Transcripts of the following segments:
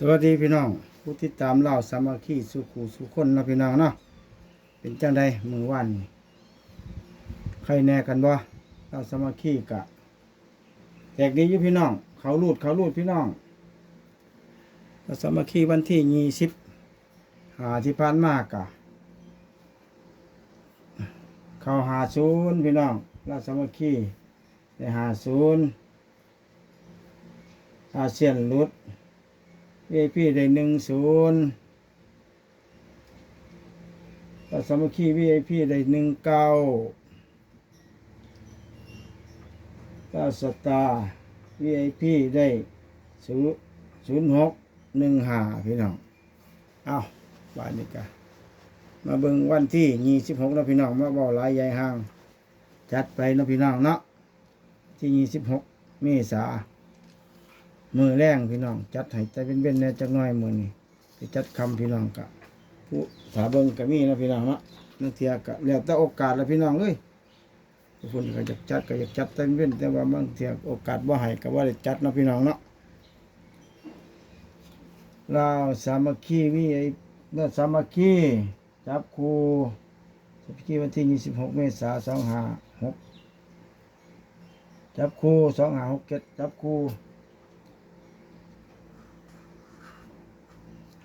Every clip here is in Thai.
สวัสดีพี่น้อง ผู้ติดตามเล่าสามัคคีสุขูสุคนนาะพี่น้องเนาะเป็นจังใดมือวันใครแน่กันบ่เล่าสามัคคีกะแตกดีอยู่พี่น้อง เขารูดเขารูดพี่น้องเล่าสามัคคีวันที่ยี่สิบหาที่ผ่านมากะเขาหาศูนย์พี่น้องเล่าสามัคคีได้หาศูนย์อาเซียนรุด VIP ได้หนึ่งศูนย์ตัดสามัคคี VIP ได้หนึ่งเก้าตัดสตาร์ VIP ได้ศูนย์ศูนย์หกหนึ่งห้าพี่น้อง เอาบานนี้กันมาเบิ่งวันที่ยี่สิบหกนะพี่น้อง มาบอกหลายใหญ่ห้าง จัดไปนะพี่น้องเนาะที่ยี่สิบหกเมษา มือแรงพี่น้อง จัดให้ใจเป็นเบ็นแน่จักน่อยมือนี่ไปจัดคำพี่น้องกะผู้ถาเบิงกะมีนะพี่น้องเนาะนักเทียกะแล้วแต่โอกาสละพี่น้องเอ้ยทุกคนก็อยากจัดก็อยากจัดแต่เป็นเบนแต่ว่าบางเทียโอกาสบ่ให้ก็บ่ได้จัดเนาะพี่น้องเนาะลาวสามัคคีวิไอ้นั่นสามัคคีจับครูสามัคคีวันที่26เมษายน2566จับครู2567จับครู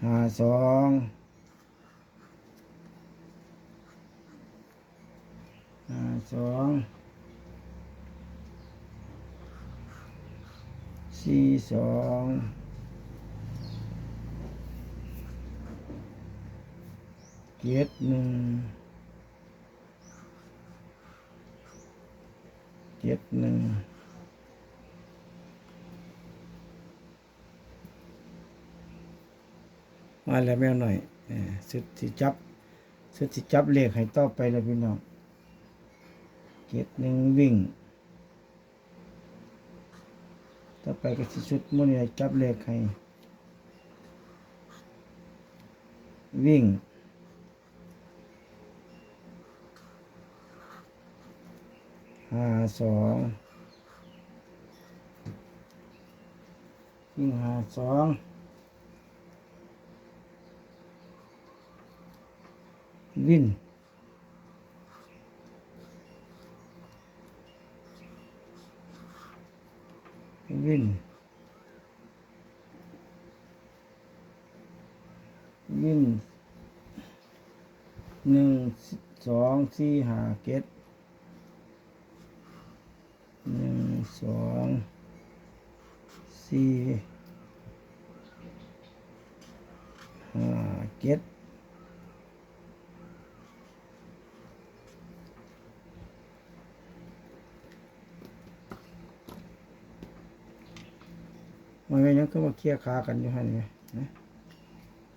ห้าสองห้าสองสี่สองเจ็ดหนึ่งเจ็ดหนึ่ง มาแล้วแมวหน่อยเอ่อสุดที่จับสุดที่จับเลขให้ต่อไปแล้วพี่น้องเจ็ดหนึ่งวิ่ง ต่อไปก็สิชุดมันนี่จับเลขให้ วิ่งห้าสองวิ่งห้าสอง วิ่นวิ่นวิ่นหนึ่งสองสี่ห้าเก็ดหนึ่งสองสี่ห้าเก็ด มันไม่ยังก็มาเคลียร์ขากันอยู่หันไงนะ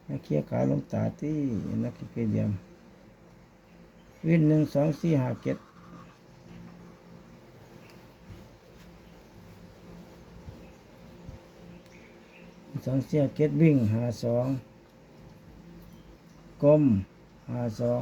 มาเคลียร์ขาลงตาที่นักกิจเดียมวินหนึ่งสองสี่ห้าเจ็ดสองเสี่ห้าเจ็ดวิ่งหาสองกลมหาสอง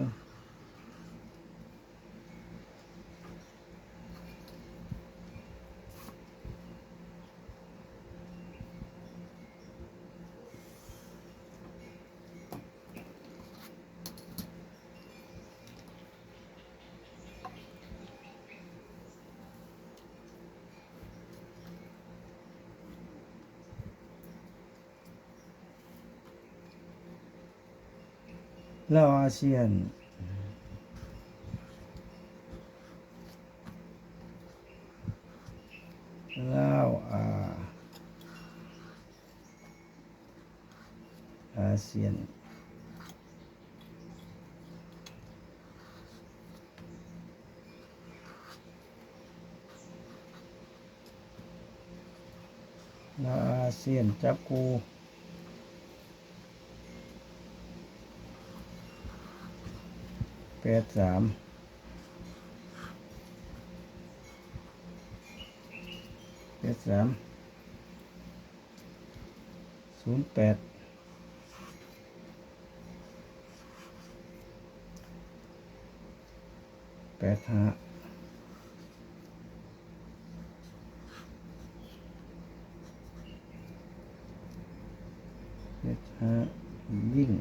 แล้วอาเซียนแล้วอาอาเซียนแล้วอาเซียนจับกู แปดสามแปดสามศูนย์แปดแปดห้าเจ็ดห้ายิ่ง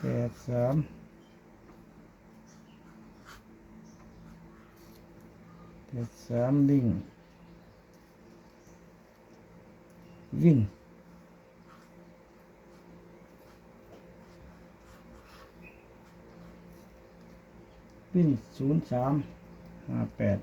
แปด สามแปดสามวิ่ง วิ่งวิ่งศูนย์สามห้าแปด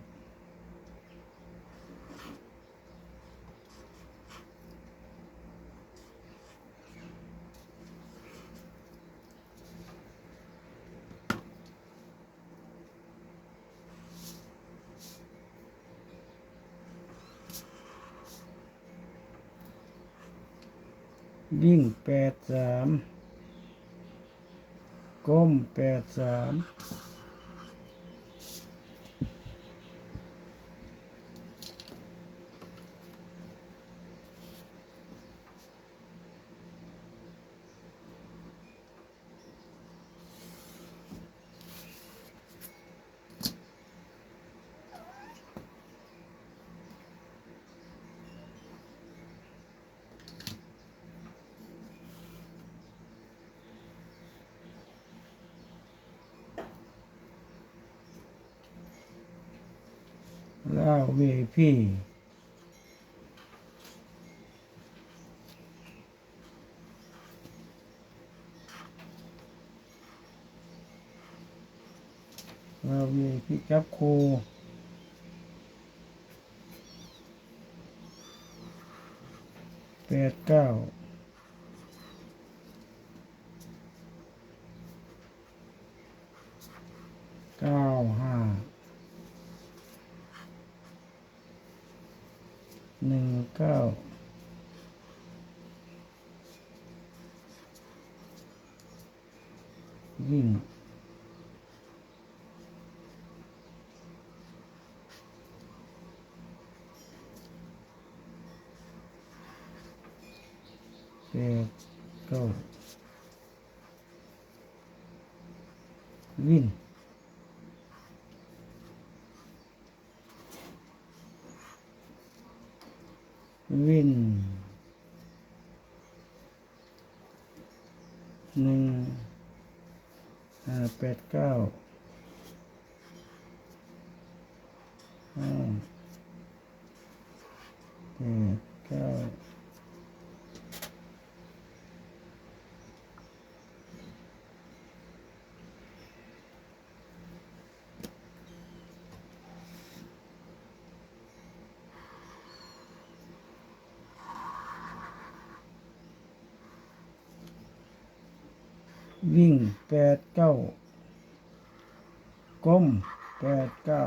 วิ่งแปดสามก้มแปดสาม แล้วเวพี่เรามีพี่จับครูแปดเก้าเก้าห้าห นึ่งเก้า วิ่ง แปดเก้าวิ่งวิ่งหนึ่งห้าแปดเก้าห้าแปดเก้า วิ่งแปดเก้าก้มแปดเก้า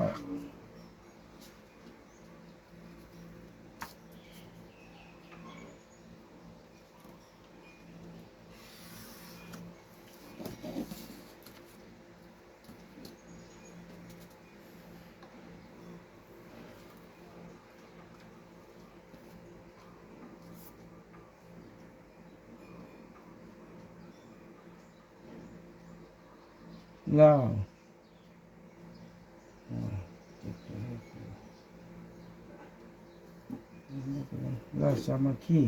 ล่าวล่าวสามัคคี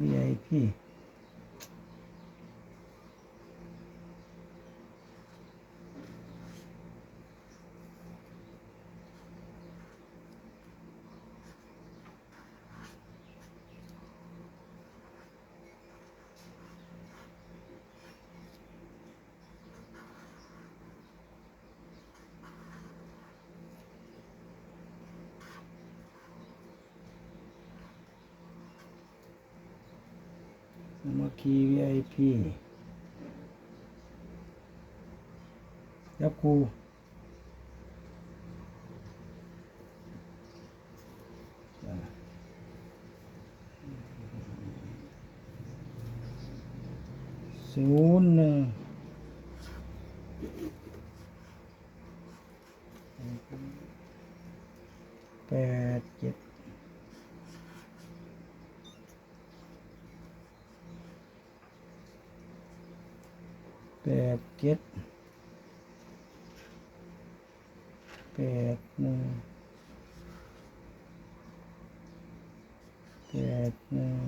VIP คคี VIP ยับครูศูนย์หนึ่งแปดเจ็ด แปดเจ็ดแปดหนึ่งแปดหนึ่ง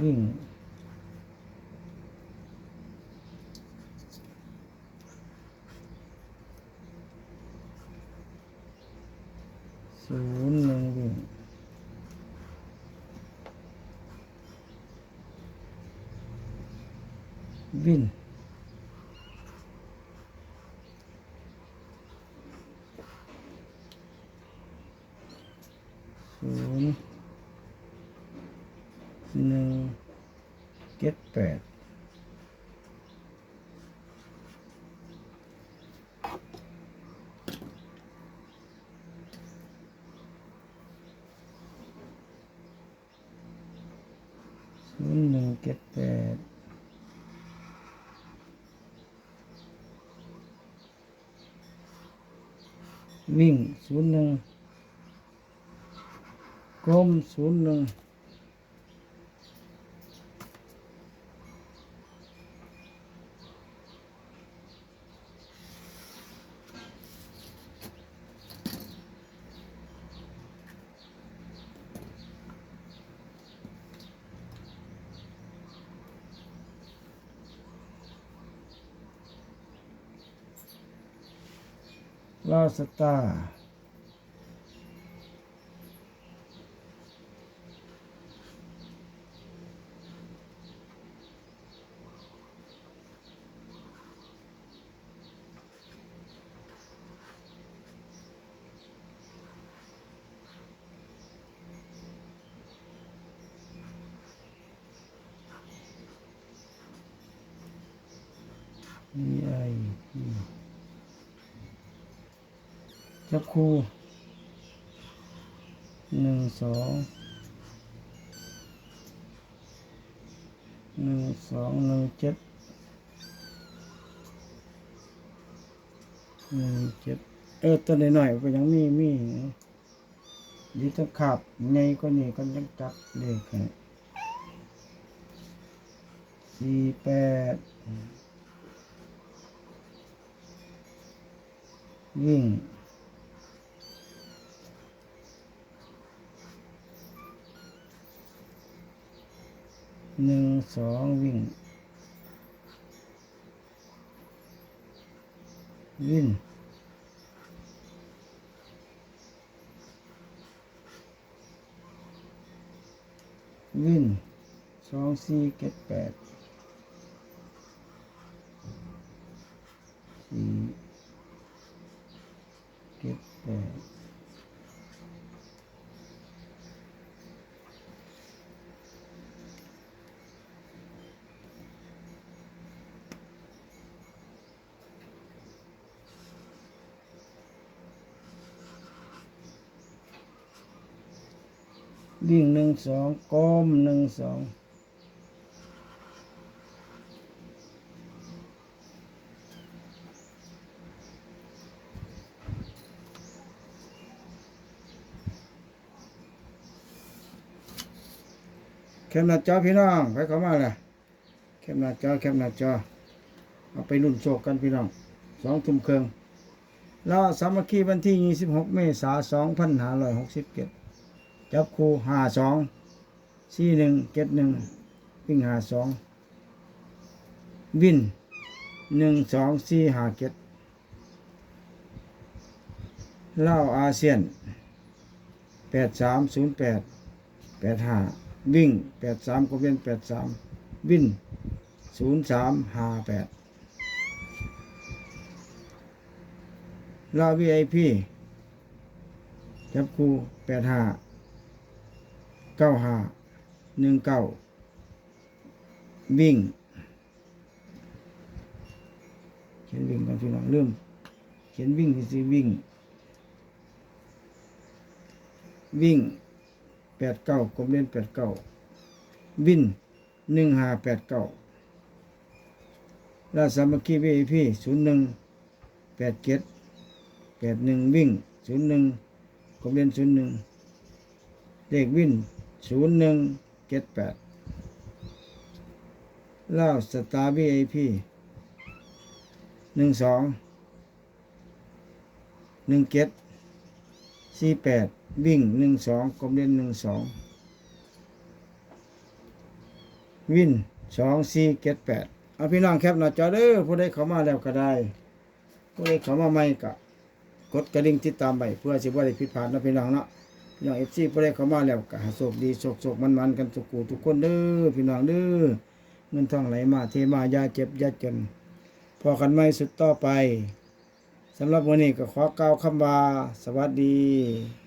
วิ่งศูนย์หนึ่งวิ่ง วิ่งศูนย์หนึ่งเจ็ดแปดศูนย์หนึ่งเจ็ดแปด วิ่งศูนย์หนึ่งกรมศูนย์หนึ่ง ลาสตาร์มีไอ จับคูหนึ่งสองหนึ่งสองหนึ่งเจ็ดหนึ่งเจ็ดเออตัวหน่อยๆก็ยังมีมีอยี่ต้องขับในก็นี่ก็ยังจับเลขให้สี่แปดวิ่ง หนึ่งสองวิ่ง วิ่งวิ่งสองสี่เจ็ดแปดสี่เจ็ดแปด วิ่งหนึ่งสองก้มหนึ่งสองแคมหน้าจอพี่น้องไปเข้ามาเลยแคมหน้าจอแคมหน้าจอเอาไปรุ่นโชคกันพี่น้องสองทุ่มเครึ่งแล้วสามัคคีวันที่ 26 เมษายน2567 จับคู่ห้าสองสี่หนึ่งเจ็ดหนึ่งวิ่งห้าสองวินหนึ่งสองสี่ห้าเจ็ดเล่าอาเซียนแปดสามศูนย์แปดแปดห้าวิ่งแปดสามก็เป็นแปดสามวิ่นศูนย์สามห้าแปดลาววีไอพีจับคู่แปดห้า เก้าห้าหนึ่งเก้าวิ่งเขียนวิ่งกันพี่น้องเริ่มเขียนวิ่งสิวิ่ง วิ่งแปดเก้ากลมเล่นแปดเก้าวิ่งหนึ่งห้าแปดเก้าลาดสามัคคีวีพีศูนย์หนึ่งแปดเจ็ดแปดหนึ่งวิ่งศูนย์หนึ่งกลมเล่นศูนย์หนึ่งเลขวิน ศูนย์หนึ่งเจ็ดแปดเล่าสตาร์บีไอพีหนึ่งสองหนึ่งเจ็ดสี่แปดวิ่งหนึ่งสองกลมเด่นหนึ่งสองวินสองสี่เจ็ดแปดเอาพี่น้องแคปหน้าจอเด้อผู้ใดเข้ามาแล้วก็ได้ ผู้ใดเข้ามาใหม่ก็กดกระดิ่งติดตามไปเพื่อสิบ่ได้ผิดพลาดนะพี่น้องเนาะ พี่น้องเอฟซีผู้ใดเข้ามาแล้วก็โชคดีโชคโชคมันมันกันสุกูทุกคนเด้อพี่น้องเด้อเงินทองไหลมาเทมายาเจ็บยาจน พอกันไม่สุดต่อไปสำหรับวันนี้ก็ขอกล่าวคำว่าสวัสดี